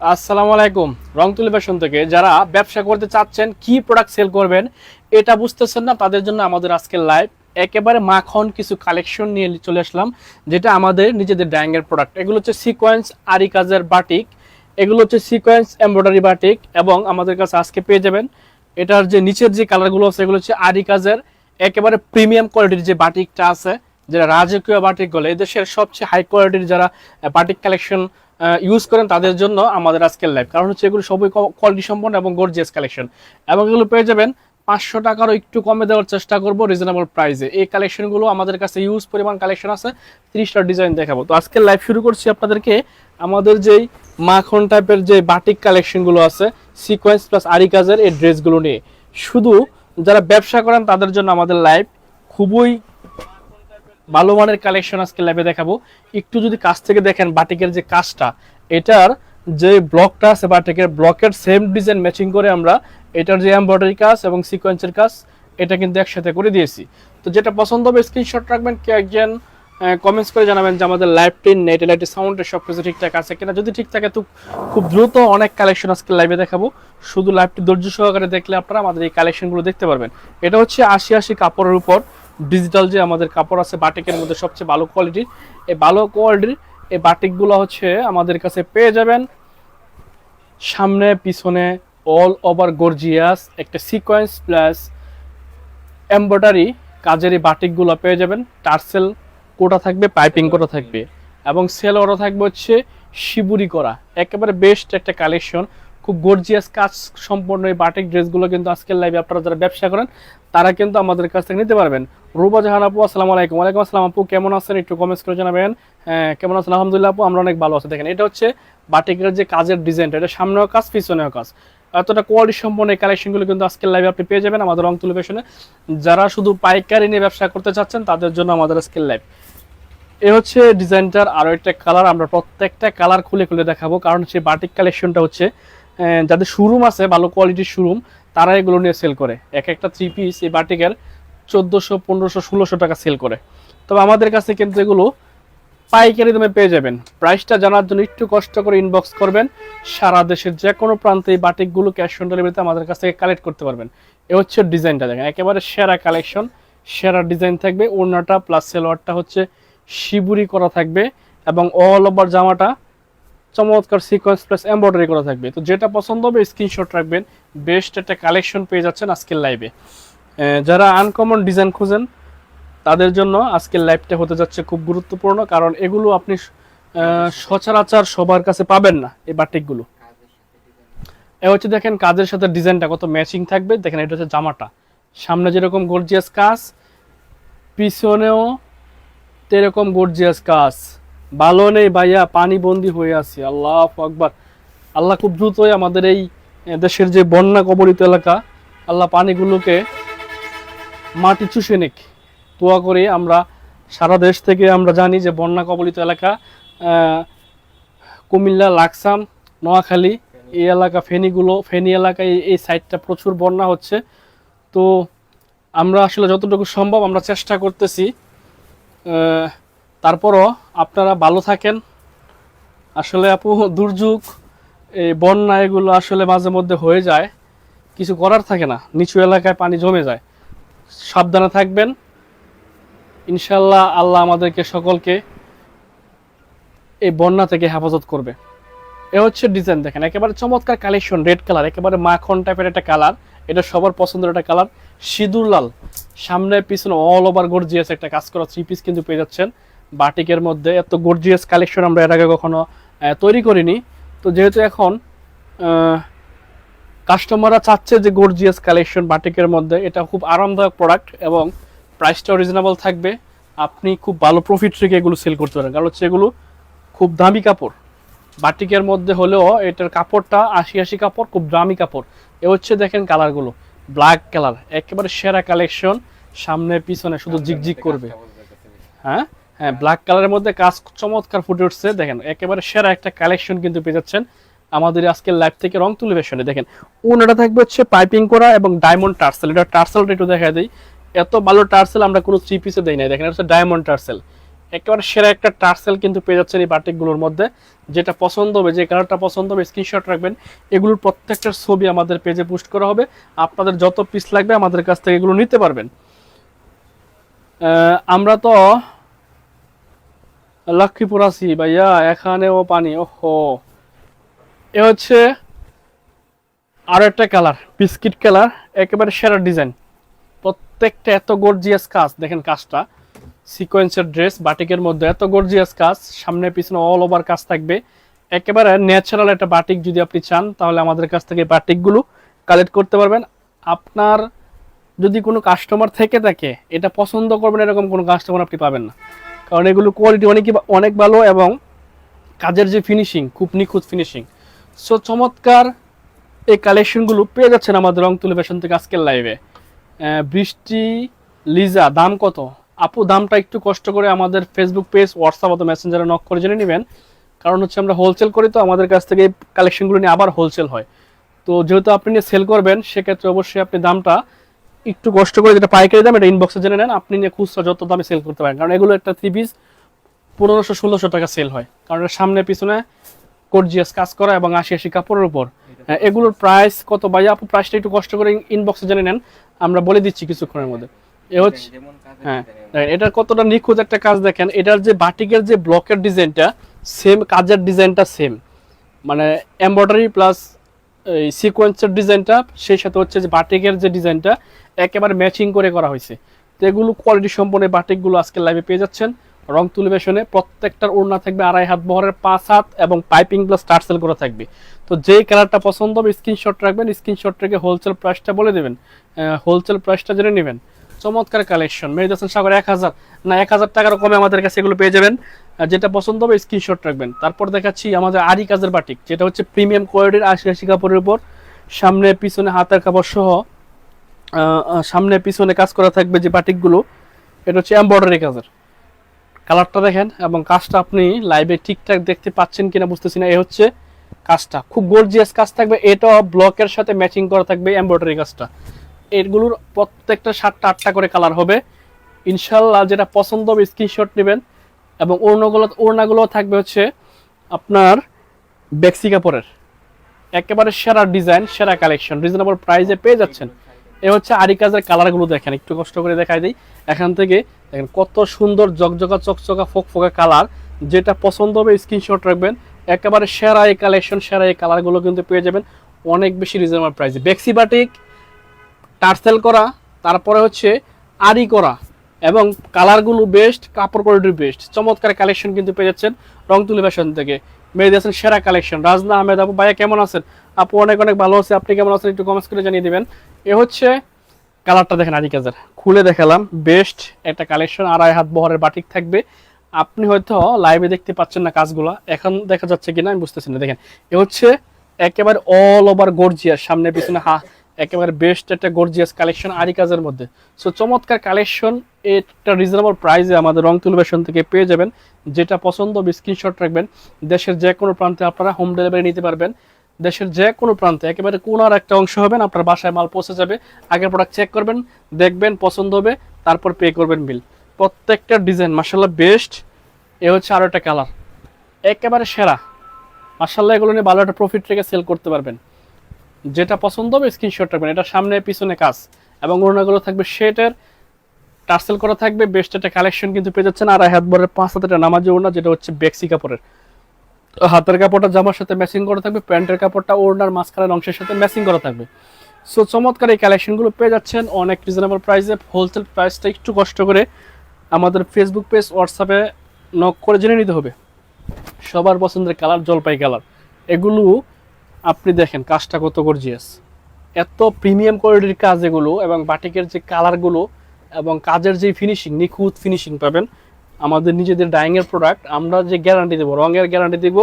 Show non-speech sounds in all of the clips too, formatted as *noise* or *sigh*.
আসসালামু আলাইকুম রং তুলি ফ্যাশন থেকে। যারা ব্যবসা করতে চাচ্ছেন, কি প্রোডাক্ট সেল করবেন, এটা বুঝতেছেন না, তাদের জন্য আমাদের আজকের লাইভ একেবারে মাখন কিছু কালেকশন নিয়ে চলে আসলাম, যেটা আমাদের নিজেদের ড্যাঙ্গের প্রোডাক্ট এগুলো হচ্ছে সিকোয়েন্স আরি কাজের বাটিক এগুলো হচ্ছে সিকোয়েন্স এমব্রয়ডারি বাটিক এবং আমাদের কাছে আজকে পেয়ে যাবেন, এটার যে নিচের যে কালারগুলো আছে, এগুলো হচ্ছে আরি কাজের একেবারে প্রিমিয়াম কোয়ালিটির যে বাটিকটা আছে, যেটা রাজকীয় বাটিক বলে, এদেশের সবচেয়ে হাই কোয়ালিটির যারা বাটিক কালেকশন ইউজ করেন তাদের জন্য আমাদের আজকের লাইভ কারণ হচ্ছে এগুলো সবই কোয়ালিটি সম্পন্ন এবং গর্জিয়াস কালেকশন এবং এগুলো পেয়ে যাবেন পাঁচশো টাকারও একটু কমে দেওয়ার চেষ্টা করব রিজনেবল প্রাইসে এই কালেকশনগুলো আমাদের কাছে ইউজ পরিমাণ কালেকশন আছে, তিরিশটা ডিজাইন দেখাবো। তো আজকের লাইভ শুরু করছি আপনাদেরকে আমাদের যেই মাখন টাইপের যে বাটিক কালেকশনগুলো আছে সিকোয়েন্স প্লাস আরি কাজের এই ড্রেসগুলো নিয়ে। শুধু যারা ব্যবসা করেন তাদের জন্য আমাদের লাইভ খুবই ভালো মানের কালেকশন আজকে ল্যাবে দেখাবো। একটু যদি কাছ থেকে দেখেন বাটিকের যে কাজটা, এটার যে ব্লকটা আছে বাটিকের ব্লকের সেম ডিজাইন ম্যাচিং করে আমরা এটার যে এমব্রয়ডারি কাজ এবং সিকোয়েন্সের কাজ, এটা কিন্তু একসাথে করে দিয়েছি। তো যেটা পছন্দ হবে স্ক্রিনশট রাখবেন, কে একজন কমেন্টস করে জানাবেন যে আমাদের লাইভ টিন নেট লাইটের সাউন্ডের সব কিছু ঠিকঠাক আছে কিনা। যদি ঠিক থাকে তো খুব দ্রুত অনেক কালেকশন আজকে লাইভে দেখাবো। শুধু লাইভটি ধৈর্য সহকারে দেখলে আপনারা আমাদের এই কালেকশনগুলো দেখতে পারবেন। এটা হচ্ছে আশি আশি কাপড়ের উপর ডিজিটাল যে আমাদের কাপড় আছে বাটিকের মধ্যে সবচেয়ে ভালো কোয়ালিটির এই ভালো কোয়ালিটির এই বাটিকগুলো হচ্ছে আমাদের কাছে পেয়ে যাবেন। সামনে, পিছনে অল ওভার গর্জিয়াস একটা সিকোয়েন্স প্লাস এমব্রয়ডারি কাজের এই বাটিকগুলো পেয়ে যাবেন। টার্সেল কোটা থাকবে পাইপিং কোটা থাকবে এবং সেল ওরা থাকবে হচ্ছে শিবুরি করা। একেবারে বেস্ট একটা কালেকশন খুব গর্জিয়াস কাজ সম্পন্ন এই বাটিক ড্রেসগুলো কিন্তু আজকের লাইভে আপনারা যারা ব্যবসা করেন, তারা কিন্তু আমাদের কাছ থেকে নিতে পারবেন। রুবা জাহান আপু, আসসালামু আলাইকুম। ওয়ালাইকুম আসসালাম আপু, কেমন আছেন? একটু কমেন্টস করে জানাবেন। হ্যাঁ কেমন আছেন? আলহামদুলিল্লাহ আপু, আমরা অনেক ভালো আছি। দেখেন, এটা হচ্ছে বাটিকের যে কাজের ডিজাইনটা এটা সামনেও কাজ, পিছনেও কাজ। এতটা কোয়ালিটি সম্পন্ন এই কালেকশনগুলো কিন্তু আজকের লাইভে আপনি পেয়ে যাবেন আমাদের রং তুলি ফ্যাশনে যারা শুধু পাইকারি নিয়ে ব্যবসা করতে চাচ্ছেন, তাদের জন্য আমাদের আজকের লাইভ এ হচ্ছে ডিজাইনটার আরও একটা কালার আমরা প্রত্যেকটা কালার খুলে খুলে দেখাবো, কারণ সেই বাটিক কালেকশনটা হচ্ছে যাদের শোরুম আছে, ভালো কোয়ালিটির শোরুম তারা এগুলো নিয়ে সেল করে। এক একটা থ্রি পিস এই বাটিকের চোদ্দোশো, পনেরোশো, ষোলোশো টাকা সেল করে। তবে আমাদের কাছে কিন্তু এগুলো পাইকারি দামে পেয়ে যাবেন। প্রাইসটা জানার জন্য একটু কষ্ট করে ইনবক্স করবেন। সারা দেশের যে কোনো প্রান্তে এই বাটিকগুলো ক্যাশ অন ডেলিভারিতে আমাদের কাছ থেকে কালেক্ট করতে পারবেন। এ হচ্ছে ডিজাইনটা দেখেন, একেবারে সেরা কালেকশন সেরা ডিজাইন থাকবে। ওড়নাটা প্লাস সেলোয়ারটা হচ্ছে শিবুরি করা থাকবে এবং অল ওভার জামাটা চমৎকার সিকোয়েন্স প্লাস এমব্রয়ডারি করা থাকবে। তো যেটা পছন্দ হবে স্ক্রিনশট রাখবেন। বেস্ট একটা কালেকশন পেয়ে যাচ্ছেন আজকের লাইভে যারা আনকমন ডিজাইন খুঁজেন, তাদের জন্য আজকের লাইভটা হতে যাচ্ছে খুব গুরুত্বপূর্ণ, কারণ এগুলো আপনি সচরাচর সবার কাছে পাবেন না, এই বাটিকগুলো। এ হচ্ছে দেখেন কাজের সাথে ডিজাইনটা কত ম্যাচিং থাকবে। দেখেন এটা হচ্ছে জামাটা। সামনে যেরকম গর্জিয়াস কাজ, পিছনেও তেরকম গর্জিয়াস কাজ। ভালো নেই ভাইয়া পানি বন্দি হয়ে আছে, আল্লাহ আকবার। আল্লাহ খুব দ্রুতই আমাদের এই দেশের যে বন্যা কবলিত এলাকা, আল্লাহ পানিগুলোকে মাটি চুষে নিক। দোয়া করে আমরা সারা দেশ থেকে আমরা জানি যে বন্যা কবলিত এলাকা কুমিল্লা, লাকসাম, নোয়াখালী, এই এলাকা, ফেনীগুলো, ফেনী এলাকায় এই- সাইডটা প্রচুর বন্যা হচ্ছে। তো আমরা আসলে যতটুকু সম্ভব আমরা চেষ্টা করতেছি তারপরও আপনারা ভালো থাকেন। আসলে আপু, দুর্যোগ, এই বন্যা এগুলো আসলে মাঝে মধ্যে হয়ে যায়। কিছু করার থাকে না, নিচু এলাকায় পানি জমে যায়। সাবধানে থাকবেন। ইনশাল্লাহ আল্লাহ আমাদেরকে সকলকে এই বন্যা থেকে হেফাজত করবে। এ হচ্ছে ডিজাইন দেখেন, একেবারে চমৎকার কালেকশন রেড কালার একেবারে মাখন টাইপের একটা কালার এটা সবার পছন্দের একটা কালার সিঁদুর লাল। সামনে, পিছনে অল ওভার গর্জিয়াস একটা কাজ করা থ্রি পিস কিন্তু পেয়ে যাচ্ছেন। বাটিকের মধ্যে এত গর্জিয়াস কালেকশন আমরা এর আগে কখনো তৈরি করিনি। তো যেহেতু এখন কাস্টমাররা চাচ্ছে যে গর্জিয়াস কালেকশন বাটিকের মধ্যে এটা খুব আরামদায়ক প্রোডাক্ট এবং প্রাইসটাও রিজনেবল থাকবে। আপনি খুব ভালো প্রফিট রেখে এগুলো সেল করতে পারেন। কারণ হচ্ছে এগুলো খুব দামি কাপড়। বাটিকের মধ্যে হলেও এটার কাপড়টা আশি আশি কাপড় খুব দামি কাপড়। এ হচ্ছে দেখেন কালারগুলো ব্ল্যাক কালার একেবারে সেরা কালেকশন সামনে পিছনে শুধু জিগজিগ করবে। হ্যাঁ? হ্যাঁ ব্ল্যাক কালারের মধ্যে কাজ চমৎকার ফুটে উঠছে। দেখেন, একেবারে সেরা একটা কালেকশন কিন্তু পেয়ে যাচ্ছেন আমাদের আজকের লাইভ থেকে রং তুলে বেশনে দেখেন ওনাটা থাকবে হচ্ছে পাইপিং করা এবং ডায়মন্ড টার্সেল এটা টার্সেলটা একটু দেখা দিই। এত ভালো টার্সেল আমরা কোনো থ্রি পিসে দেই না দেখেন হচ্ছে ডায়মন্ড টার্সেল একেবারে সেরা একটা টার্সেল কিন্তু পেয়ে যাচ্ছেন এই বাটিকগুলোর মধ্যে। যেটা পছন্দ হবে, যে কালারটা পছন্দ হবে স্ক্রিনশট রাখবেন। এগুলোর প্রত্যেকটার ছবি আমাদের পেজে পোস্ট করা হবে। আপনাদের যত পিস লাগবে আমাদের কাছ থেকে এগুলো নিতে পারবেন। আমরা তো লক্ষ্মীপুর আছি ভাইয়া, এখানেও পানি, ওহো। এ হচ্ছে আরও একটা কালার, বিস্কিট কালার, একেবারে সেরা ডিজাইন। প্রত্যেকটা এত গর্জিয়াস কাজ, দেখেন কাজটা। সিকোয়েন্সের ড্রেস, বাটিকের মধ্যে এত গর্জিয়াস কাজ, সামনে পিছনে অল ওভার কাজ থাকবে। একেবারে ন্যাচারাল একটা বাটিক যদি আপনি চান, তাহলে আমাদের কাছ থেকে বাটিকগুলো কালেক্ট করতে পারবেন। আপনার যদি কোনো কাস্টমার থেকে থাকে, এটা পছন্দ করবেন, এরকম কোনো কাস্টমার আপনি পাবেন না। কারণ এগুলো কোয়ালিটি অনেকই অনেক ভালো এবং কাজের যে ফিনিশিং খুব নিখুঁত ফিনিশিং সো চমৎকার এই কালেকশনগুলো পেয়ে যাচ্ছেন আমাদের রং তুলে ফ্যাশন থেকে আজকের লাইভে বৃষ্টি, লিজা, দাম কত? আপু, দামটা একটু কষ্ট করে আমাদের ফেসবুক পেজ হোয়াটসঅ্যাপ অথবা মেসেঞ্জারে নক করে জেনে নেবেন। কারণ হচ্ছে আমরা হোলসেল করি তো, আমাদের কাছ থেকে এই কালেকশনগুলো নিয়ে আবার হোলসেল হয়। তো, যেহেতু আপনি নিয়ে সেল করবেন, সেক্ষেত্রে অবশ্যই আপনি দামটা একটু কষ্ট করে যেটা পাইকারি দাম এটা ইনবক্সে জেনে নেন। আপনি নিয়ে খুচরা যত দামে সেল করতে পারেন। কারণ এগুলো একটা থ্রি পিস পনেরোশো ষোলোশো টাকা সেল হয়। কারণ এর সামনে পিছনে গর্জিয়াস কাজ করা এবং আশি আশি কাপড়ের উপর। হ্যাঁ, এগুলোর প্রাইস কত? ভাইয়া আপু প্রাইসটা একটু কষ্ট করে ইনবক্সে জেনে নেন। আমরা বলে দিচ্ছি কিছুক্ষণের মধ্যে। এ হচ্ছে হ্যাঁ এটার কতটা নিখুঁত একটা কাজ দেখেন। এটার যে বাটিকের যে ব্লকের ডিজাইনটা সেম কাজের ডিজাইনটা সেম মানে এমব্রয়ডারি প্লাস এই সিকোয়েন্সের ডিজাইনটা সেই সাথে হচ্ছে যে বাটিকের যে ডিজাইনটা একেবারে ম্যাচিং করে করা হয়েছে। তো এগুলো কোয়ালিটি সম্পন্ন বাটিকগুলো আজকে লাইভে পেয়ে যাচ্ছেন। রং তুলিবেশনে প্রত্যেকটার ওড়না থাকবে আড়াই হাত বহরের, পাঁচ হাত এবং পাইপিং প্লাস টার্সেল করা থাকবে। তো যেই কালারটা পছন্দ হবে স্ক্রিনশট রাখবেন স্ক্রিনশট রেখে হোলসেল প্রাইসটা বলে দেবেন। হোলসেল প্রাইসটা জেনে নেবেন। চমৎকার কালেকশন মেহেদ হাসান সাগর এক হাজার। না, এক হাজার টাকার কমে আমাদের কাছে এগুলো পেয়ে যাবেন। যেটা পছন্দ হবে স্ক্রিনশট রাখবেন। তারপর দেখাচ্ছি আমাদের আরি কাজের বাটিক যেটা হচ্ছে প্রিমিয়াম কোয়ালিটির আশি কাপড়ের উপর। সামনে, পিছনে হাতের কাপড় সহ সামনে, পিছনে কাজ করা থাকবে যে বাটিকগুলো এটা হচ্ছে এমব্রয়ডারি কাজের। কালারটা দেখেন এবং কাজটা আপনি লাইভে ঠিকঠাক দেখতে পাচ্ছেন কিনা বুঝতেছি না। এ হচ্ছে কাজটা। খুব গর্জিয়াস কাজ থাকবে। এটা ব্লকের সাথে ম্যাচিং করা থাকবে এমব্রয়ডারি কাজটা। এগুলোর প্রত্যেকটা সাতটা, আটটা করে কালার হবে। ইনশাল্লাহ যেটা পছন্দ হবে স্ক্রিনশট নেবেন। এবং ওড়নাগুলো ওড়নাগুলো থাকবে হচ্ছে আপনার বেক্সি কাপড়ের। একেবারে সেরা ডিজাইন, সেরা কালেকশন রিজনেবল প্রাইসে পেয়ে যাচ্ছেন। এ হচ্ছে আরি কাজের কালারগুলো দেখেন, একটু কষ্ট করে দেখাই দিই। এখান থেকে দেখেন কত সুন্দর জকজকা, চকচকা ফোকা কালার। যেটা পছন্দ হবে স্ক্রিনশট রাখবেন। একেবারে সেরা এই কালেকশন, সেরা এই কালারগুলো কিন্তু পেয়ে যাবেন অনেক বেশি রিজনেবল প্রাইসে বেক্সি বাটিক, টার্সেল করা, তারপরে হচ্ছে আরি করা। এবং কালারগুলো বেস্ট কাপড় কোয়ালিটির বেস্ট চমৎকার কালেকশন কিন্তু পেয়ে যাচ্ছেন রং তুলি ফ্যাশন থেকে। মেয়ে দিয়েছেন সেরা কালেকশন রাজনা আহমেদ আপু, ভাইয়া কেমন আছেন? আপু, অনেক অনেক ভালো আছে। আপনি কেমন আছেন একটু কমেন্টস করে জানিয়ে দেবেন। এ হচ্ছে কালারটা দেখেন আরি কাজের খুলে দেখালাম বেস্ট একটা কালেকশন আড়াই হাত বহরের বাটিক থাকবে। আপনি হয়তো লাইভে দেখতে পাচ্ছেন না কাজগুলো। এখন দেখা যাচ্ছে কিনা, আমি বুঝতেছি না। দেখেন, এ হচ্ছে একেবারে অল ওভার গর্জিয়াস সামনে, পিছনে, হা একেবারে বেস্ট একটা গর্জিয়াস কালেকশন আরি কাজের মধ্যে। সো চমৎকার কালেকশন এটা রিজনেবল প্রাইসে আমাদের রং তুলবেশন থেকে পেয়ে যাবেন। যেটা পছন্দ স্ক্রিনশট রাখবেন। দেশের যে কোনো প্রান্তে আপনারা হোম ডেলিভারি নিতে পারবেন। দেশের যে কোনো প্রান্তে, একেবারে কোনার একটা অংশ হবেন, আপনার বাসায় মাল পৌঁছে যাবে। আগে প্রোডাক্ট চেক করবেন, দেখবেন, পছন্দ হবে, তারপর পে করবেন বিল প্রত্যেকটা ডিজাইন মার্শাল্লাহ বেস্ট এ হচ্ছে আরও একটা কালার একেবারে সেরা। মার্শাল্লাহ এগুলো নিয়ে ভালো একটা প্রফিট রেখে সেল করতে পারবেন। যেটা পছন্দ হবে স্ক্রিনশট রাখবেন। এটা সামনে, পিছনে কাজ। এবং ওড়নাগুলো থাকবে শেটের টার্সেল করা থাকবে, বেস্ট একটা কালেকশন কিন্তু পেয়ে যাচ্ছেন। আর হাত বরের পাঁচ হাতের নামাজি ওড়না, যেটা হচ্ছে বেক্সি কাপড়ের। হাতের কাপড়টা জামার সাথে ম্যাচিং করা থাকবে, প্যান্টের কাপড়টা ওড়নার মাঝখানের অংশের সাথে ম্যাচিং করা থাকবে। সো চমৎকার এই কালেকশনগুলো পেয়ে যাচ্ছেন। অনেক রিজনেবল প্রাইসে হোলসেল প্রাইসটা একটু কষ্ট করে আমাদের ফেসবুক পেজ হোয়াটসঅ্যাপে নক করে জেনে নিতে হবে। সবার পছন্দের কালার জলপাই কালার এগুলো আপনি দেখেন কাজটা কত গর্জিয়াস এত প্রিমিয়াম কোয়ালিটির কাজ এগুলো এবং বাটিকের যে কালারগুলো এবং কাজের যে ফিনিশিং নিখুঁত ফিনিশিং পাবেন, আমাদের নিজেদের ডাইংয়ের প্রোডাক্ট আমরা যে গ্যারান্টি দেবো, রঙের গ্যারান্টি দেবো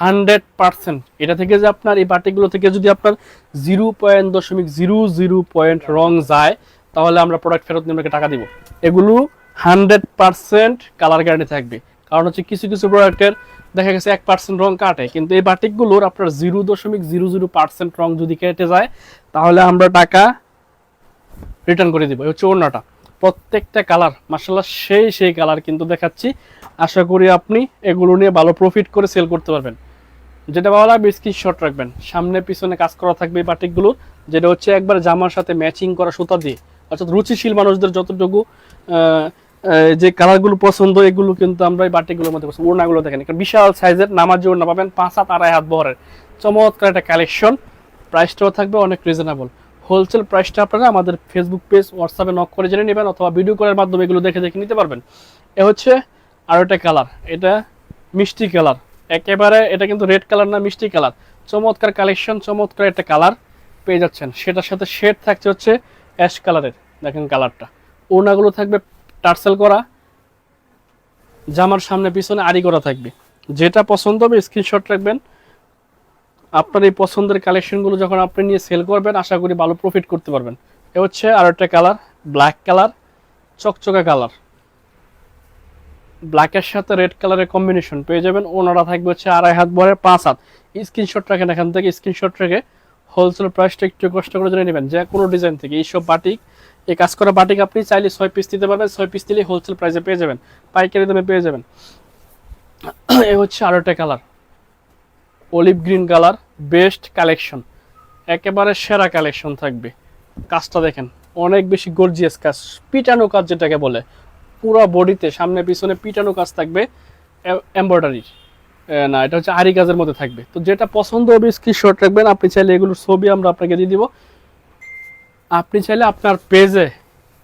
হান্ড্রেড পার্সেন্ট এটা থেকে যে আপনার এই বাটিকগুলো থেকে যদি আপনার জিরো পয়েন্ট দশমিক জিরো জিরো পয়েন্ট রং যায়, তাহলে আমরা প্রোডাক্ট ফেরত নিয়ে টাকা দিব। এগুলো হান্ড্রেড পার্সেন্ট কালার গ্যারান্টি থাকবে। কারণ হচ্ছে কিছু কিছু প্রোডাক্টের দেখা গেছে এক পার্সেন্ট রং কাটে, কিন্তু এই বাটিকগুলোর আপনার জিরো দশমিক জিরো জিরো পার্সেন্ট রং যদি কেটে যায়, তাহলে আমরা টাকা রিটার্ন করে দিব। হচ্ছে ওড়নাটা। প্রত্যেকটা কালার মাসাল্লাহ সেই সেই কালার কিন্তু দেখাচ্ছি। আশা করি আপনি এগুলো নিয়ে ভালো প্রফিট করে সেল করতে পারবেন। যেটা ভালো লাগবে স্ক্রিনশট রাখবেন। সামনে পিছনে কাজ করা থাকবে এই বাটিকগুলোর যেটা হচ্ছে একবার জামার সাথে ম্যাচিং করা সুতা দিয়ে। অর্থাৎ রুচিশীল মানুষদের যতটুকু যে কালারগুলো পছন্দ, এগুলো কিন্তু আমরা এই বাটিকগুলোর মধ্যে পছন্দ ওড়নাগুলো দেখেন বিশাল সাইজের নামাজ ওড়না পাবেন, পাঁচ হাত, আড়াই হাত বহরের। চমৎকার একটা কালেকশন প্রাইসটাও থাকবে অনেক রিজনেবল হোলসেল প্রাইসটা আপনারা আমাদের ফেসবুক পেজ হোয়াটসঅ্যাপে নক করে জেনে নেবেন অথবা ভিডিও কলের মাধ্যমে এগুলো দেখে দেখে নিতে পারবেন। এ হচ্ছে আরও একটা কালার এটা মিষ্টি কালার একেবারে এটা কিন্তু রেড কালার না, মিষ্টি কালার চমৎকার কালেকশন চমৎকার একটা কালার পেয়ে যাচ্ছেন। সেটার সাথে শেড থাকছে হচ্ছে অ্যাশ কালারের দেখেন কালারটা ওনাগুলো থাকবে টার্সেল করা, জামার সামনে পিছনে আড়ি করা থাকবে। যেটা পছন্দ হবে স্ক্রিনশট রাখবেন। আপনার এই পছন্দের কালেকশনগুলো যখন আপনি নিয়ে সেল করবেন, আশা করি ভালো প্রফিট করতে পারবেন। এ হচ্ছে আর একটা কালার ব্ল্যাক কালার চকচকা কালার ব্ল্যাকের সাথে রেড কালারের কম্বিনেশন পেয়ে যাবেন। ওনারা থাকবে হচ্ছে আড়াই হাত বরের পাঁচ হাত। স্ক্রিনশট রাখেন এখান থেকে স্ক্রিনশট রেখে হোলসেল প্রাইসটা একটু কষ্ট করে জেনে নেবেন। যে কোনো ডিজাইন থেকে, এইসব বাটিক এই কাজ করা বাটিক আপনি চাইলে ছয় পিস দিতে পারবেন, ছয় পিস দিলে হোলসেল প্রাইসে পেয়ে যাবেন, পাইকারি দামে পেয়ে যাবেন। *clears throat* এ হচ্ছে আরও একটা colour olive green colour best collection একেবারে সেরা কালেকশন থাকবে। কাজটা দেখেন, অনেক বেশি গর্জিয়াস কাজ, পিটানো কাজ যেটাকে বলে, পুরো বডিতে সামনে পিছনে পিটানো কাজ থাকবে এমব্রয়ডারির না, এটা হচ্ছে আরি কাজের মধ্যে থাকবে। তো যেটা পছন্দ হবে স্ক্রিনশট রাখবেন, আপনি চাইলে এগুলোর ছবি আমরা আপনাকে দিয়ে দিব। আপনি চাইলে আপনার পেজে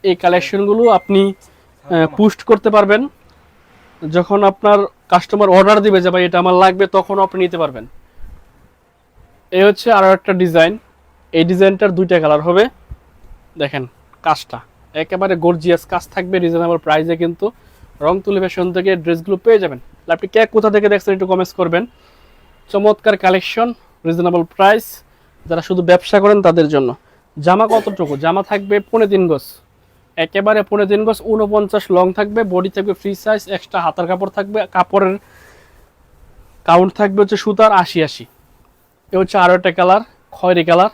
এই কালেকশনগুলো আপনি পোস্ট করতে পারবেন। যখন আপনার কাস্টমার অর্ডার দিবে যে, ভাই, এটা আমার লাগবে, তখন আপনি নিতে পারবেন। এই হচ্ছে আরও একটা ডিজাইন এই ডিজাইনটার দুইটা কালার হবে। দেখেন, কাজটা। একেবারে গর্জিয়াস কাজ থাকবে রিজনেবল প্রাইসে কিন্তু। রং তুলি ফ্যাশন থেকে ড্রেসগুলো পেয়ে যাবেন। আপনি কে কোথা থেকে দেখছেন একটু কমেন্টস করবেন। চমৎকার কালেকশন রিজনেবল প্রাইস যারা শুধু ব্যবসা করেন তাদের জন্য। জামা কতটুকু? জামা থাকবে পনেরো তিন গজ একেবারে পনেরো তিন গজ উনপঞ্চাশ লং থাকবে বডি থাকবে ফ্রি সাইজ এক্সট্রা হাতার কাপড় থাকবে, কাপড়ের কাউন্ট থাকবে হচ্ছে সুতার আশি আশি। এ হচ্ছে আরও একটা কালার খয়েরি কালার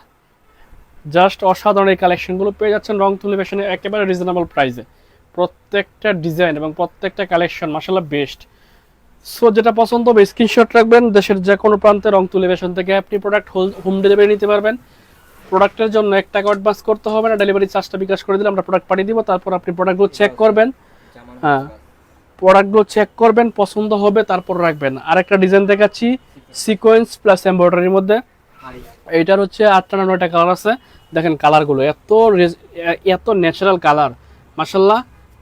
জাস্ট অসাধারণ এই কালেকশনগুলো পেয়ে যাচ্ছেন রং তুলি ফ্যাশনে একেবারে রিজনেবল প্রাইসে প্রত্যেকটা ডিজাইন এবং প্রত্যেকটা কালেকশন মাসাল্লাহ বেস্ট সো যেটা পছন্দ হবে স্ক্রিনশট রাখবেন। দেশের যে কোনো প্রান্তে রং তুলি ফ্যাশন থেকে আপনি প্রোডাক্ট হোম ডেলিভারি নিতে পারবেন। প্রোডাক্টের জন্য এক টাকা অ্যাডভান্স করতে হবে না ডেলিভারি চার্জটা বিকাশ করে দিলে আমরা প্রোডাক্ট পাঠিয়ে দিব তারপর আপনি প্রোডাক্টগুলো চেক করবেন। হ্যাঁ। প্রোডাক্টগুলো চেক করবেন পছন্দ হবে তারপর রাখবেন। আরেকটা ডিজাইন দেখাচ্ছি সিকোয়েন্স প্লাস এমব্রয়ডারির মধ্যে। এইটার হচ্ছে আটটা না নয়টা কালার আছে। দেখেন কালারগুলো এত এত ন্যাচারাল কালার মাসাল্লাহ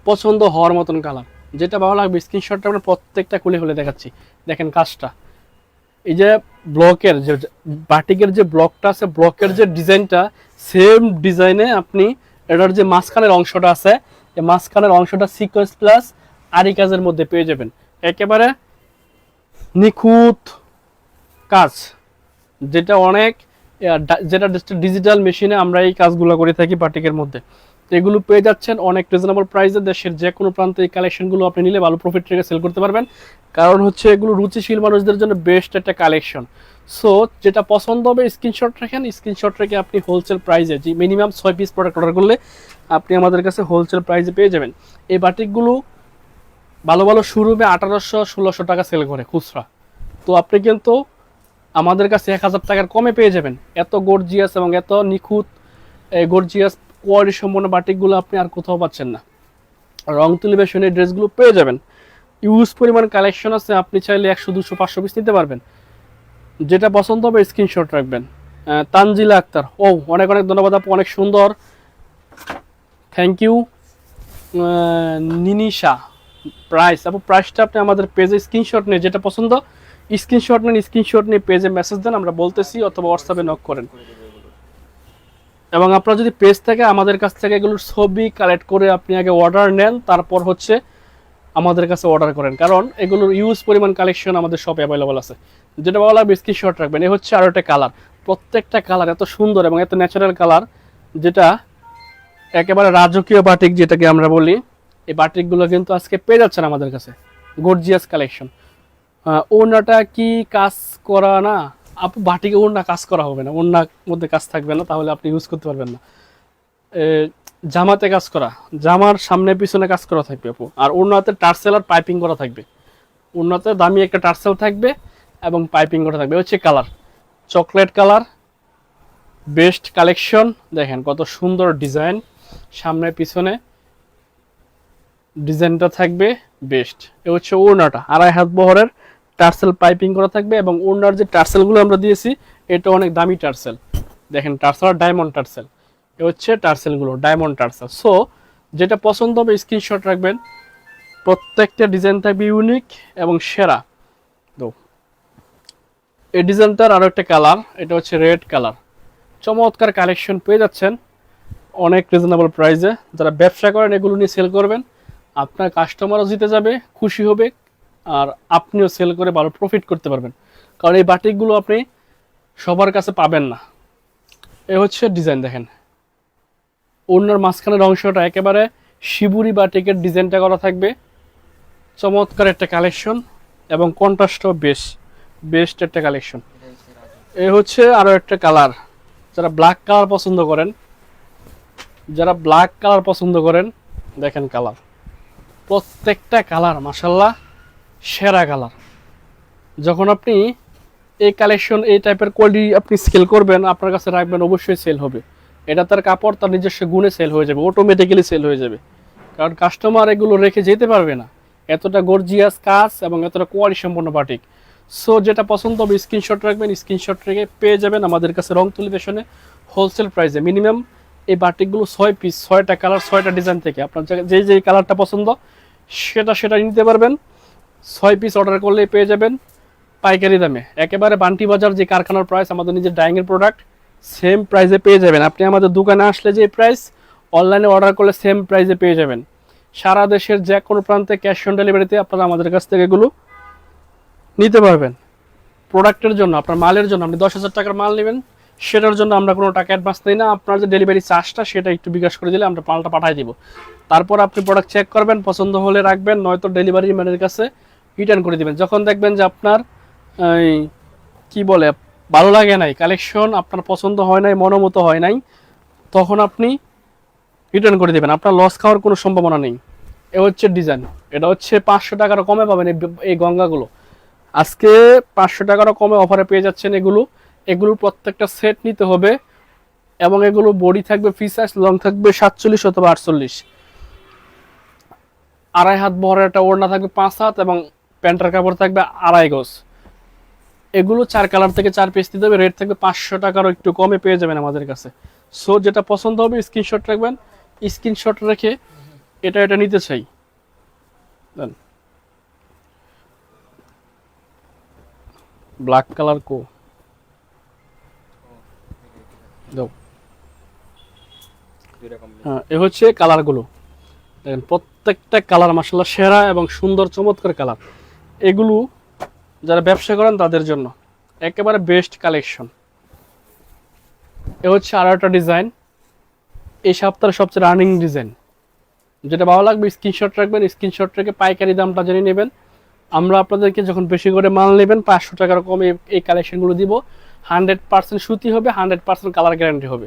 পছন্দ হওয়ার মতন কালার যেটা ভালো লাগবে স্ক্রিনশটটা আমরা প্রত্যেকটা খুলে খুলে দেখাচ্ছি। দেখেন কাজটা। এই যে ব্লকের যে বাটিকের যে ব্লকটা আছে, ব্লকের যে ডিজাইনটা সেম ডিজাইনে আপনি এটার যে মাঝখানের অংশটা আছে, এই মাঝখানের অংশটা সিকোয়েন্স প্লাস আরি কাজের মধ্যে পেয়ে যাবেন। একেবারে নিখুঁত কাজ, যেটা অনেক যেটা ডিজিটাল মেশিনে আমরা এই কাজগুলো করে থাকি বাটিকের মধ্যে। এগুলো পেয়ে যাচ্ছেন। অনেক রিজনেবল প্রাইসে দেশের যে কোনো প্রান্তে এই কালেকশনগুলো আপনি নিলে ভালো প্রফিট রেখে সেল করতে পারবেন। কারণ হচ্ছে এগুলো রুচিশীল মানুষদের জন্য বেস্ট একটা কালেকশন সো যেটা পছন্দ হবে স্ক্রিনশট রাখেন। স্ক্রিনশট রেখে আপনি হোলসেল প্রাইসে যে মিনিমাম ছয় পিস প্রোডাক্ট অর্ডার করলে আপনি আমাদের কাছে হোলসেল প্রাইসে পেয়ে যাবেন। এই বাটিকগুলো ভালো ভালো শোরুমে আঠারোশো, ষোলোশো টাকা সেল করে খুচরা। তো আপনি কিন্তু আমাদের কাছে এক হাজার টাকার কমে পেয়ে যাবেন। এত গর্জিয়াস এবং এত নিখুঁত গর্জিয়াস কোয়ালিটি সম্পন্ন বাটিকগুলো আপনি আর কোথাও পাচ্ছেন না। রং তুলি বেশনের ড্রেসগুলো পেয়ে যাবেন। ইউজ পরিমাণ কালেকশন আছে, আপনি চাইলে একশো, দুশো, পাঁচশো পিস নিতে পারবেন। যেটা পছন্দ হবে স্ক্রিনশট রাখবেন। তানজিলা আক্তার ও অনেক অনেক ধন্যবাদ আপু, অনেক সুন্দর। থ্যাংক ইউ নিনিশা প্রাইস আপু প্রাইসটা আপনি আমাদের পেজে স্ক্রিনশট নিয়ে যেটা পছন্দ স্ক্রিনশট নেন স্ক্রিনশট নিয়ে পেজে মেসেজ দেন, আমরা বলতেছি অথবা হোয়াটসঅ্যাপে নক করেন। এবং আপনারা যদি পেজ থেকে আমাদের কাছ থেকে এগুলোর ছবি কালেক্ট করে আপনি আগে অর্ডার নেন, তারপর হচ্ছে আমাদের কাছে অর্ডার করেন। কারণ এগুলোর ইউজ পরিমাণ কালেকশন আমাদের শপে অ্যাভেলেবল আছে। যেটা ভালো লাগবে স্ক্রিনশট রাখবেন। এ হচ্ছে আরও একটা কালার প্রত্যেকটা কালার এত সুন্দর এবং এত ন্যাচারাল কালার যেটা একেবারে রাজকীয় বাটিক যেটাকে আমরা বলি, এই বাটিকগুলো কিন্তু আজকে পেয়ে যাচ্ছেন আমাদের কাছে। গর্জিয়াস কালেকশন ওড়নাটা কি কাজ করা না? আপু বাটিকে ওড়না কাজ করা হবে না, ওড়নার মধ্যে কাজ থাকবে না, তাহলে আপনি ইউজ করতে পারবেন না। জামাতে কাজ করা, জামার সামনে পিছনে কাজ করা থাকবে আপু, আর ওনাতে টার্সেল আর পাইপিং করা থাকবে। ওনাতে দামি একটা টার্সেল থাকবে এবং পাইপিং করা থাকবে হচ্ছে colour chocolate colour best collection দেখেন কত সুন্দর ডিজাইন সামনে পিছনে ডিজাইনটা থাকবে বেস্ট এ হচ্ছে ওড়নাটা, আড়াই হাত বহরের টার্সেল পাইপিং করা থাকবে এবং ওনার যে টার্সেলগুলো আমরা দিয়েছি, এটা অনেক দামি টার্সেল। দেখেন টার্সেল আর ডায়মন্ড টার্সেল। এ হচ্ছে টার্সেলগুলো, ডায়মন্ড টার্সেল। সো যেটা পছন্দ হবে স্ক্রিনশট রাখবেন। প্রত্যেকটা ডিজাইন থাকবে ইউনিক এবং সেরা। তো, এই ডিজাইনটার আরও একটা কালার এটা হচ্ছে রেড কালার চমৎকার কালেকশন পেয়ে যাচ্ছেন অনেক রিজনেবল প্রাইসে যারা ব্যবসা করেন, এগুলো নিয়ে সেল করবেন। আপনার কাস্টমারও জিতে যাবে, খুশি হবে আর আপনিও সেল করে ভালো প্রফিট করতে পারবেন। কারণ এই বাটিকগুলো আপনি সবার কাছে পাবেন না। এ হচ্ছে ডিজাইন দেখেন। অন্যর মাঝখানের অংশটা একেবারে শিবুরি বাটিকের ডিজাইনটা করা থাকবে। চমৎকার একটা কালেকশন এবং কন্ট্রাস্টও বেশ বেস্ট একটা কালেকশন এ হচ্ছে আরও একটা কালার যারা ব্ল্যাক কালার পছন্দ করেন, যারা ব্ল্যাক কালার পছন্দ করেন, দেখেন কালার প্রত্যেকটা কালার মাসাল্লাহ সেরা কালার। যখন আপনি এই কালেকশন এই টাইপের কোয়ালিটি আপনি সেল করবেন, আপনার কাছে রাখবেন, অবশ্যই সেল হবে। এটা তার কাপড়, তার নিজস্ব গুণে সেল হয়ে যাবে অটোমেটিক্যালি সেল হয়ে যাবে। কারণ কাস্টমার এগুলো রেখে যেতে পারবে না। এতটা গর্জিয়াস কাজ এবং এতটা কোয়ালিটি সম্পন্ন বাটিক সো যেটা পছন্দ হবে স্ক্রিনশট রাখবেন স্ক্রিনশট রেখে পেয়ে যাবেন আমাদের কাছে রং তুলি বেশনে হোলসেল প্রাইসে মিনিমাম এই বাটিকগুলো ছয় পিস ছয়টা কালার ছয়টা ডিজাইন থেকে। আপনার যে- যেই কালারটা পছন্দ, সেটা সেটা নিতে পারবেন। ছয় পিস অর্ডার করলেই পেয়ে যাবেন পাইকারি দামে। একেবারে বান্টি বাজার যে কারখানার প্রাইস আমাদের নিজের ডাইংয়ের প্রোডাক্ট সেম প্রাইসে পেয়ে যাবেন। আপনি আমাদের দোকানে আসলে যে প্রাইস অনলাইনে অর্ডার করলে সেম প্রাইসে পেয়ে যাবেন। সারা দেশের যে কোনো প্রান্তে ক্যাশ অন ডেলিভারিতে আপনারা আমাদের কাছ থেকে এগুলো নিতে পারবেন। প্রোডাক্টের জন্য, আপনার মালের জন্য, আপনি দশ হাজার টাকার মাল নেবেন, সেটার জন্য আমরা কোনো টাকা অ্যাডভান্স নিই না। আপনার যে ডেলিভারি চার্জটা সেটা একটু বিকাশ করে দিলে আমরা মালটা পাঠিয়ে দিব। তারপর আপনি প্রোডাক্ট চেক করবেন, পছন্দ হলে রাখবেন, নয়তো ডেলিভারি ম্যানের কাছে রিটার্ন করে দিবেন। যখন দেখবেন যে আপনার কি বলে, ভালো লাগে নাই, কালেকশন আপনার পছন্দ হয় নাই, মনোমতো হয় নাই, তখন আপনি রিটার্ন করে দেবেন। আপনার লস খাওয়ার কোনো সম্ভাবনা নেই। এ হচ্ছে ডিজাইন এটা হচ্ছে পাঁচশো টাকারও কমে পাবেন এই- গঙ্গাগুলো। আজকে পাঁচশো টাকারও কমে অফারে পেয়ে যাচ্ছেন এগুলো। এগুলোর প্রত্যেকটা সেট নিতে হবে এবং এগুলো বডি থাকবে ফ্রি সাইজ লং থাকবে সাতচল্লিশ অথবা আটচল্লিশ। আড়াই হাত বহরের একটা ওড়না থাকবে পাঁচ হাত এবং প্যান্টের কাপড় থাকবে আড়াই গজ। এগুলো চার কালার থেকে চার পিস দিতে হবে রেট থাকবে পাঁচশো টাকারও একটু কমে পেয়ে যাবেন আমাদের কাছে। সো যেটা পছন্দ হবে স্ক্রিনশট রাখবেন। স্ক্রিনশট রেখে এটা এটা নিতে চাই। ব্ল্যাক কালার কো। হ্যাঁ এ হচ্ছে কালারগুলো দেখেন, প্রত্যেকটা কালার মাসাল্লাহ সেরা এবং সুন্দর, চমৎকার কালার এগুলো যারা ব্যবসা করেন তাদের জন্য। একেবারে বেস্ট কালেকশন এ হচ্ছে আরও একটা ডিজাইন এই সপ্তাহের সবচেয়ে রানিং ডিজাইন যেটা ভালো লাগবে স্ক্রিনশট রাখবেন স্ক্রিনশট রেখে পাইকারি দামটা জেনে নেবেন। আমরা আপনাদেরকে যখন বেশি করে মাল নেবেন, পাঁচশো টাকার কম এই- কালেকশনগুলো দিব। হান্ড্রেড পার্সেন্ট সুতি হবে হান্ড্রেড পার্সেন্ট কালার গ্যারান্টি হবে।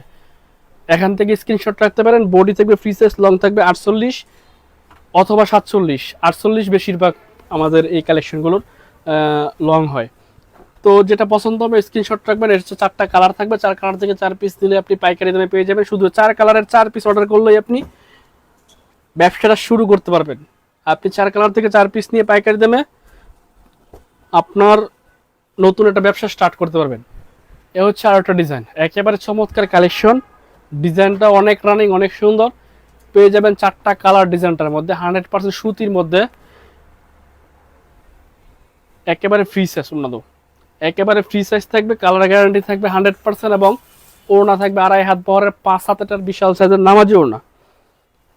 এখান থেকে স্ক্রিনশট রাখতে পারেন বডি থাকবে ফ্রি সাইজ লং থাকবে আটচল্লিশ অথবা সাতচল্লিশ। আটচল্লিশ বেশিরভাগ আমাদের এই কালেকশনগুলোর লং হয়। তো যেটা পছন্দ হবে স্ক্রিনশট রাখবেন, এর হচ্ছে চারটা কালার থাকবে। চার কালার থেকে চার পিস দিলে আপনি পাইকারি দামে পেয়ে যাবেন। শুধু চার কালারের চার পিস অর্ডার করলেই আপনি ব্যবসাটা শুরু করতে পারবেন। আপনি চার কালার থেকে চার পিস নিয়ে পাইকারি দামে আপনার নতুন একটা ব্যবসা স্টার্ট করতে পারবেন। এ হচ্ছে আর একটা ডিজাইন একেবারে চমৎকার কালেকশন ডিজাইনটা অনেক রানিং অনেক সুন্দর। পেয়ে যাবেন চারটা কালার ডিজাইনটার মধ্যে হান্ড্রেড পার্সেন্ট সুতির মধ্যে। একেবারে ফ্রি সাইজ উন্নত একেবারে ফ্রি সাইজ থাকবে কালার গ্যারান্টি থাকবে হান্ড্রেড পার্সেন্ট এবং ওড়না থাকবে আড়াই হাত বহরের পাঁচ হাতের বিশাল সাইজের নামাজি ওড়না।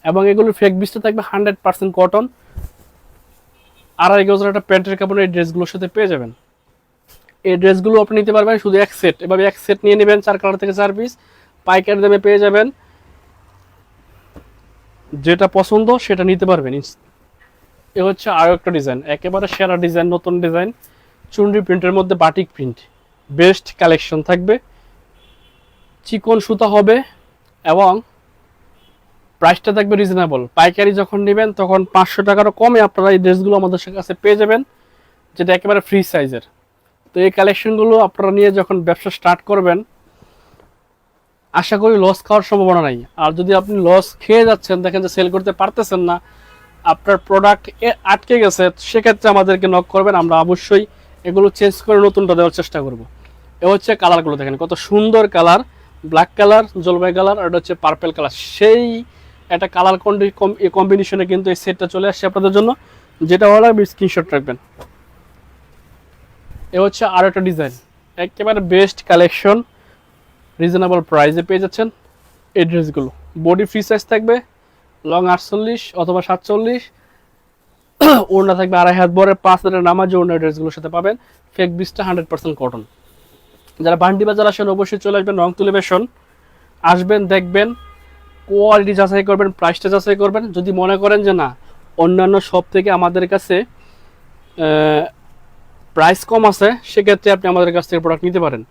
এবং এগুলো ফেক বিস্টে থাকবে হান্ড্রেড পার্সেন্ট কটন আড়াই গজের একটা প্যান্টের কাপড় এই ড্রেসগুলোর সাথে পেয়ে যাবেন। এই ড্রেসগুলো আপনি নিতে পারবেন শুধু এক সেট এভাবে এক সেট নিয়ে নেবেন, চার কালার থেকে চার পিস পাইকারি দামে পেয়ে যাবেন। যেটা পছন্দ সেটা নিতে পারবেন। এ হচ্ছে আরও একটা ডিজাইন একেবারে সেরা ডিজাইন নতুন ডিজাইন চুনরি প্রিন্টের মধ্যে বাটিক প্রিন্ট বেস্ট কালেকশন থাকবে। চিকন সুতা হবে এবং প্রাইসটা থাকবে রিজনেবল পাইকারি যখন নেবেন, তখন পাঁচশো টাকারও কমে আপনারা এই ড্রেসগুলো আমাদের কাছে পেয়ে যাবেন, যেটা একেবারে ফ্রি সাইজের তো এই কালেকশনগুলো আপনারা নিয়ে যখন ব্যবসা স্টার্ট করবেন, আশা করি লস খাওয়ার সম্ভাবনা নাই। আর যদি আপনি লস খেয়ে যাচ্ছেন, দেখেন যে সেল করতে পারতেছেন না আপনার প্রোডাক্ট আটকে গেছে, সেক্ষেত্রে আমাদেরকে নক করবেন। আমরা অবশ্যই এগুলো চেঞ্জ করে নতুনটা দেওয়ার চেষ্টা করব। এ হচ্ছে কালারগুলো দেখেন, কত সুন্দর কালার ব্ল্যাক কালার জলপাই কালার আর হচ্ছে পার্পেল কালার সেই একটা কালার কম্বিনেশনে কিন্তু এই সেটটা চলে আসছে আপনাদের জন্য। যেটা ভালো লাগবে স্ক্রিনশট রাখবেন। এ হচ্ছে আর একটা ডিজাইন একেবারে বেস্ট কালেকশন রিজনেবল প্রাইসে পেয়ে যাচ্ছেন। এই ড্রেসগুলো বডি ফ্রি সাইজ থাকবে। লং আটচল্লিশ অথবা সাতচল্লিশ। *clears throat* ওড়না থাকবে আড়াই হাত বরের, পাঁচ হাজারের নামাজ, ওড়না ড্রেসগুলোর সাথে পাবেন। ফেক বিসটা হান্ড্রেড পার্সেন্ট কটন যারা বান্ডি বাজার আসেন, অবশ্যই চলে আসবেন রং তুলে বেশন আসবেন, দেখবেন কোয়ালিটি যাচাই করবেন প্রাইসটা যাচাই করবেন। যদি মনে করেন যে না, অন্যান্য সব থেকে আমাদের কাছে প্রাইস কম আছে, সেক্ষেত্রে আপনি আমাদের কাছ থেকে প্রোডাক্ট নিতে পারেন।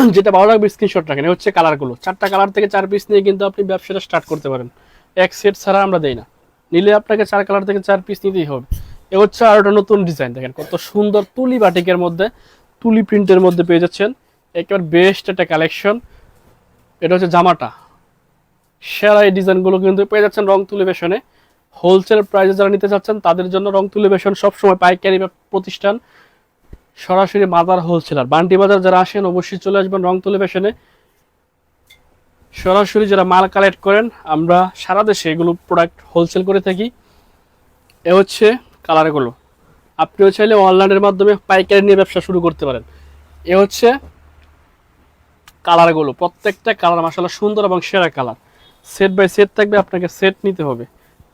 *clears throat* যেটা ভালো লাগবে স্ক্রিনশট রাখেন হচ্ছে কালারগুলো চারটা কালার থেকে চার পিস নিয়ে কিন্তু আপনি ব্যবসাটা স্টার্ট করতে পারেন। এক সেট ছাড়া আমরা দেই না। নিলে আপনাকে চার কালার থেকে চার পিস নিতেই হবে। এ হচ্ছে আর একটা নতুন ডিজাইন দেখেন কত সুন্দর তুলি বাটিকের মধ্যে, তুলি প্রিন্টের মধ্যে পেয়ে যাচ্ছেন। একেবারে বেস্ট একটা কালেকশন এটা হচ্ছে জামাটা। সেরা এই ডিজাইনগুলো কিন্তু পেয়ে যাচ্ছেন রং তুলি বেশনে হোলসেল প্রাইসে যারা নিতে চাচ্ছেন, তাদের জন্য রং তুলি বেশন সবসময় পাইকারি প্রতিষ্ঠান। সরাসরি বাজার হোলসেলার। বান্টি বাজার যারা আসেন, অবশ্যই চলে আসবেন রং তুলি বেশনে সরাসরি যারা মাল কালেক্ট করেন, আমরা সারা দেশে এগুলো প্রোডাক্ট হোলসেল করে থাকি। এ হচ্ছে কালারগুলো আপনিও চাইলে অনলাইনের মাধ্যমে পাইকারি নিয়ে ব্যবসা শুরু করতে পারেন। এ হচ্ছে কালারগুলো প্রত্যেকটা কালার মাসাল্লাহ সুন্দর এবং সেরা কালার সেট বাই সেট থাকবে, আপনাকে সেট নিতে হবে।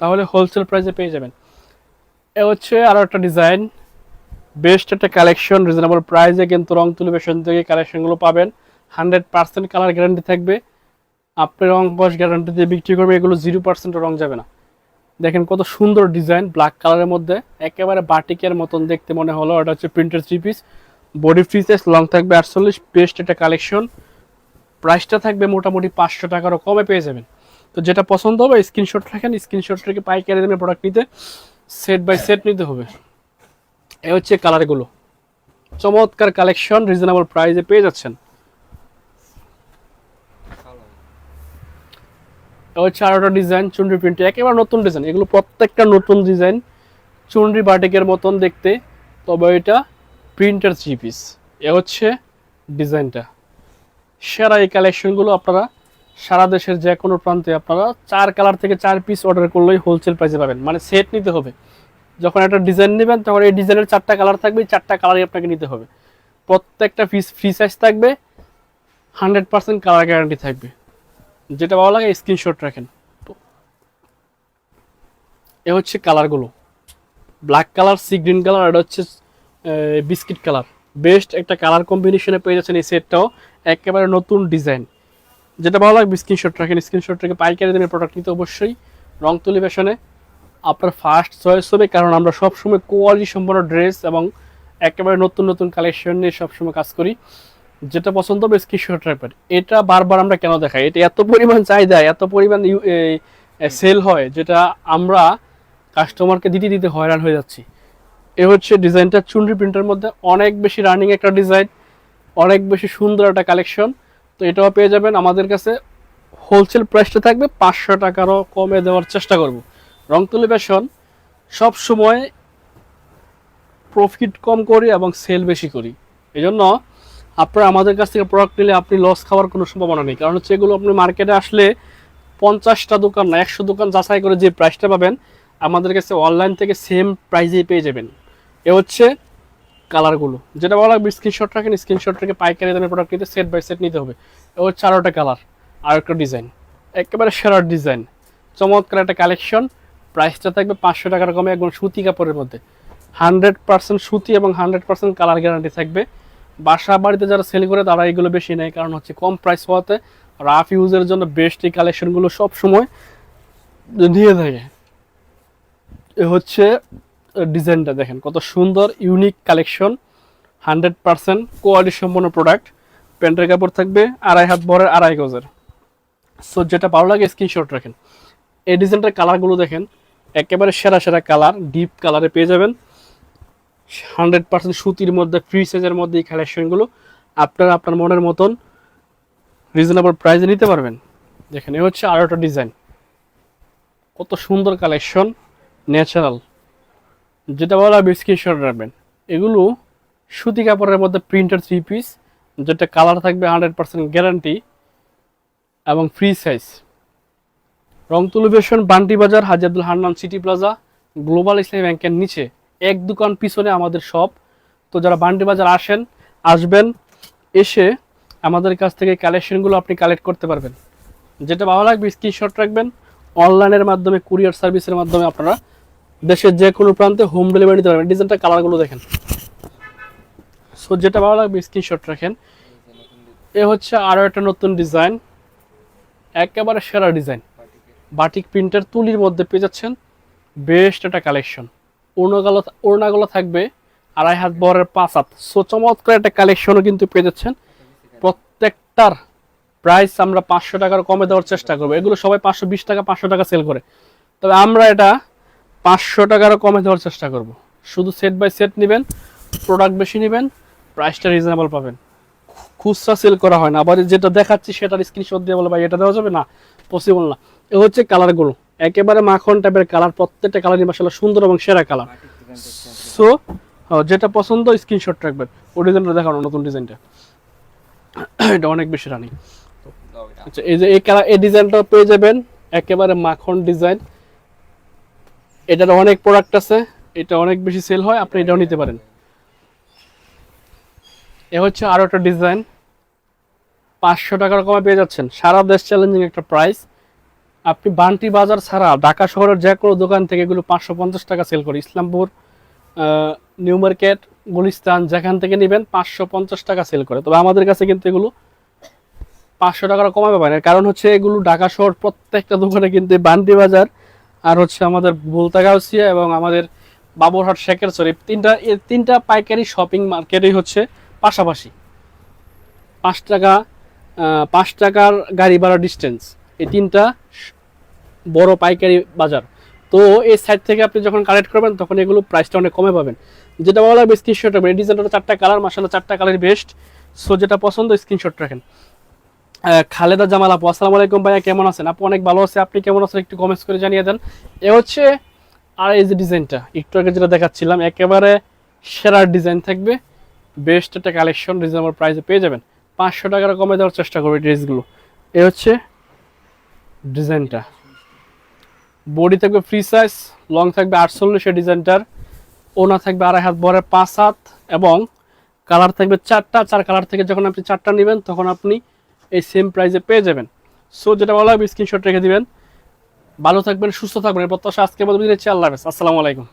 তাহলে হোলসেল প্রাইসে পেয়ে যাবেন। এ হচ্ছে আরও একটা ডিজাইন বেস্ট একটা কালেকশন রিজনেবল প্রাইসে কিন্তু রং তুলি বেশন থেকে কালেকশনগুলো পাবেন। হান্ড্রেড পার্সেন্ট কালার গ্যারান্টি থাকবে। আপনি রং বস গ্যারান্টি দিয়ে বিক্রি করবে, এগুলো জিরো পার্সেন্ট রং যাবে না। দেখেন কত সুন্দর ডিজাইন ব্ল্যাক কালারের মধ্যে। একেবারে বাটিকের মতন দেখতে মনে হলো এটা হচ্ছে প্রিন্টের three piece body free size long থাকবে আটচল্লিশ বেস্ট একটা কালেকশন প্রাইসটা থাকবে মোটামুটি পাঁচশো টাকারও কমে পেয়ে যাবেন। তো যেটা পছন্দ হবে স্ক্রিনশট রাখেন স্ক্রিনশট রেখে পাইকারি দামে প্রোডাক্ট নিতে সেট বাই সেট নিতে হবে। এ হচ্ছে কালারগুলো। চমৎকার কালেকশন, রিজনেবল প্রাইসে পেয়ে যাচ্ছেন। হচ্ছে আরেকটা ডিজাইন, চুনরি প্রিন্টে, একেবারে নতুন ডিজাইন। এগুলো প্রত্যেকটা নতুন ডিজাইন, চুনরি বাটিকের মতন দেখতে, তবে এটা প্রিন্টার থ্রি পিস। এ হচ্ছে ডিজাইনটা। সেরা এই কালেকশনগুলো আপনারা সারা দেশের যে কোনো প্রান্তে আপনারা চার কালার থেকে চার পিস অর্ডার করলেই হোলসেল প্রাইসে পাবেন। মানে সেট নিতে হবে। যখন একটা ডিজাইন নেবেন, তখন এই ডিজাইনের চারটা কালার থাকবে চারটা কালারই আপনাকে নিতে হবে। প্রত্যেকটা ফিস ফ্রি সাইজ থাকবে হান্ড্রেড পার্সেন্ট কালার গ্যারান্টি থাকবে। যেটা ভালো লাগে স্ক্রিনশট রাখেন। এ হচ্ছে কালারগুলো black colour sea green colour আর হচ্ছে বিস্কিট কালার বেস্ট একটা কালার কম্বিনেশনে পেয়ে যাচ্ছেন এই সেটটাও একেবারে নতুন ডিজাইন যেটা ভালো লাগবে স্ক্রিনশট রাখেন। স্ক্রিনশট রেখে পাইকারি দামে প্রোডাক্ট নিতে অবশ্যই। রং তুলি ফ্যাশনে আপনার ফার্স্ট চয়েস হবে, কারণ আমরা সবসময় কোয়ালিটি সম্পন্ন ড্রেস এবং একেবারে নতুন নতুন কালেকশন নিয়ে সবসময় কাজ করি। যেটা পছন্দ হবে স্ক্রিনশট রাখবেন এটা বারবার আমরা কেন দেখাই? এটা এত পরিমাণ চাহিদা, এত পরিমাণ সেল হয়, যেটা আমরা কাস্টমারকে দিতে দিতে হয়রান হয়ে যাচ্ছি। এ হচ্ছে ডিজাইনটা চুনরি প্রিন্টের মধ্যে অনেক বেশি রানিং একটা ডিজাইন অনেক বেশি সুন্দর একটা কালেকশন তো এটাও পেয়ে যাবেন। আমাদের কাছে হোলসেল প্রাইসটা থাকবে পাঁচশো টাকারও কমে দেওয়ার চেষ্টা করব। রং তুলি বেশন সব সময় প্রফিট কম করি এবং সেল বেশি করি। এই জন্য আপনারা আমাদের কাছ থেকে প্রোডাক্ট নিলে আপনি লস খাওয়ার কোনো সম্ভাবনা নেই। কারণ হচ্ছে এগুলো আপনি মার্কেটে আসলে পঞ্চাশটা দোকান না, একশো দোকান যাচাই করে যে প্রাইসটা পাবেন, আমাদের কাছে অনলাইন থেকে সেম প্রাইসেই পেয়ে যাবেন। এ হচ্ছে কালারগুলো যেটা বলা লাগবে স্ক্রিনশট রাখেন স্ক্রিনশট রেখে পাইকারি দামে প্রোডাক্ট নিতে সেট বাই সেট নিতে হবে। এ হচ্ছে আরও একটা কালার আর একটা ডিজাইন একেবারে সেরার ডিজাইন চমৎকার একটা কালেকশন প্রাইসটা থাকবে পাঁচশো টাকার কমে একদম সুতি কাপড়ের মধ্যে। হান্ড্রেড পার্সেন্ট সুতি এবং হান্ড্রেড পার্সেন্ট কালার গ্যারান্টি থাকবে। বাসা বাড়িতে যারা সেল করে তারা এগুলো বেশি নেয়, কারণ হচ্ছে কম প্রাইস হওয়াতে রাফ ইউজের জন্য বেস্ট এই কালেকশনগুলো সব সময় নিয়ে থাকে। এ হচ্ছে ডিজাইনটা দেখেন, কত সুন্দর unique collection hundred percent quality সম্পন্ন প্রোডাক্ট প্যান্টের কাপড় থাকবে আড়াই হাত বরের আড়াই গজের। সো যেটা ভালো লাগে স্ক্রিনশট রাখেন। এই ডিজাইনটার কালারগুলো দেখেন একেবারে সেরা সেরা কালার, ডিপ কালারে পেয়ে যাবেন। হান্ড্রেড পার্সেন্ট সুতির মধ্যে ফ্রি সাইজের মধ্যে এই কালেকশনগুলো আপনারা আপনার মনের মতন রিজনেবল প্রাইসে নিতে পারবেন। দেখেন, এ হচ্ছে আরও একটা ডিজাইন কত সুন্দর কালেকশন ন্যাচারাল যেটা বলা স্ক্রিনশট রাখবেন। এগুলো সুতি কাপড়ের মধ্যে প্রিন্টার থ্রি পিস যেটা কালার থাকবে হান্ড্রেড পার্সেন্ট গ্যারান্টি এবং ফ্রি সাইজ রংতুলি বেশন বান্টি বাজার Haji Abdul Hannan city plaza, global Islami ব্যাংকের নিচে এক দোকান পিছনে আমাদের শপ তো যারা বান্টি বাজার আসেন, আসবেন, এসে আমাদের কাছ থেকে কালেকশনগুলো আপনি কালেক্ট করতে পারবেন। যেটা ভালো লাগবে স্ক্রিনশট রাখবেন, অনলাইনের মাধ্যমে কুরিয়ার সার্ভিসের মাধ্যমে আপনারা দেশের যে কোনো প্রান্তে হোম ডেলিভারি দিতে পারবেন। ডিজাইনটা কালারগুলো দেখেন। সো যেটা ভালো লাগবে স্ক্রিনশট রাখেন। এ হচ্ছে আরও একটা নতুন ডিজাইন একেবারে সেরা ডিজাইন বাটিক প্রিন্টের তুলির মধ্যে পেয়ে যাচ্ছেন বেস্ট একটা কালেকশন। ওড়নাগুলো ওড়নাগুলো থাকবে আড়াই হাত বরের পাঁচ হাত। সো চমৎকার একটা কালেকশনও কিন্তু পেয়ে যাচ্ছেন। প্রত্যেকটার প্রাইস আমরা পাঁচশো টাকার কমে দেওয়ার চেষ্টা করব। এগুলো সবাই পাঁচশো, বিশ টাকা, পাঁচশো টাকা সেল করে। তবে আমরা এটা পাঁচশো টাকারও কমে দেওয়ার চেষ্টা করব। শুধু সেট বাই সেট নেবেন প্রোডাক্ট বেশি নেবেন প্রাইসটা রিজনেবল পাবেন। খুচরা সেল করা হয় না। আবার যেটা দেখাচ্ছি সেটার স্ক্রিনশট দিয়ে বলে, ভাই, এটা দেওয়া যাবে? না পসিবল না। এ হচ্ছে কালারগুলো একেবারে মাখন টাইপের কালার প্রত্যেকটা কালারই মাসাল্লাহ সুন্দর এবং সেরা কালার সো যেটা পছন্দ স্ক্রিনশট রাখবেন। ওই ডিজাইনটা দেখানো, নতুন ডিজাইনটা এটা অনেক বেশি রানি আচ্ছা এই যে এই কালার এই ডিজাইনটা পেয়ে যাবেন। একেবারে মাখন ডিজাইন এটার অনেক প্রোডাক্ট আছে। এটা অনেক বেশি সেল হয়, আপনি এটাও নিতে পারেন। এ হচ্ছে আরও একটা ডিজাইন পাঁচশো টাকার কমে পেয়ে যাচ্ছেন। সারা দেশ চ্যালেঞ্জিং একটা প্রাইস আপনি বান্টি বাজার ছাড়া ঢাকা শহরের যে কোনো দোকান থেকে এগুলো পাঁচশো পঞ্চাশ টাকা সেল করে। ইসলামপুর নিউ মার্কেট, গুলিস্তান, যেখান থেকে নেবেন পাঁচশো পঞ্চাশ টাকা সেল করে। তবে আমাদের কাছে কিন্তু এগুলো পাঁচশো টাকার কমাবে পারেন কারণ হচ্ছে এগুলো ঢাকা শহর প্রত্যেকটা দোকানে কিন্তু বান্টি বাজার আর হচ্ছে আমাদের বুলতাগাউসিয়া এবং আমাদের বাবুরহাট শেখের সরি তিনটা তিনটা পাইকারি শপিং মার্কেটই হচ্ছে পাশাপাশি। পাঁচ টাকা পাঁচ টাকার গাড়ি ভাড়া ডিস্টেন্স এই তিনটা বড় পাইকারি বাজার। তো এই সাইড থেকে আপনি যখন কালেক্ট করবেন, তখন এগুলো প্রাইসটা অনেক কমে পাবেন। যেটা বলা স্ক্রিনশট রাখবেন। এই ডিজাইনটা চারটা কালার মাসাল্লাহ চারটা কালার বেস্ট সো যেটা পছন্দ স্ক্রিনশট রাখেন। খালেদা জামাল আপু, আসসালামু আলাইকুম ভাইয়া, কেমন আছেন? আপু অনেক ভালো আছে। আপনি কেমন আছেন? একটু কমেন্টস করে জানিয়ে দেন। এ হচ্ছে আর এই যে ডিজাইনটা একটু আগে যেটা দেখাচ্ছিলাম, একেবারে সেরা ডিজাইন থাকবে। বেস্ট একটা কালেকশন রিজনেবল প্রাইসে পেয়ে যাবেন। পাঁচশো টাকার কমে দেওয়ার চেষ্টা করবে ড্রেসগুলো এ হচ্ছে ডিজাইনটা বডি থাকবে ফ্রি সাইজ লং থাকবে আটচল্লিশের ডিজাইনটার ওনা থাকবে আড়াই হাত বরের পাঁচ হাত এবং কালার থাকবে চারটা। চার কালার থেকে যখন আপনি চারটা নেবেন, তখন আপনি এই সেম প্রাইসে পেয়ে যাবেন। সো যেটা বলা হবে স্ক্রিনশট রেখে দিবেন। ভালো থাকবেন, সুস্থ থাকবেন প্রত্যাশা আজকে দিচ্ছি আল্লাহ হাফেজ। আসসালামু আলাইকুম।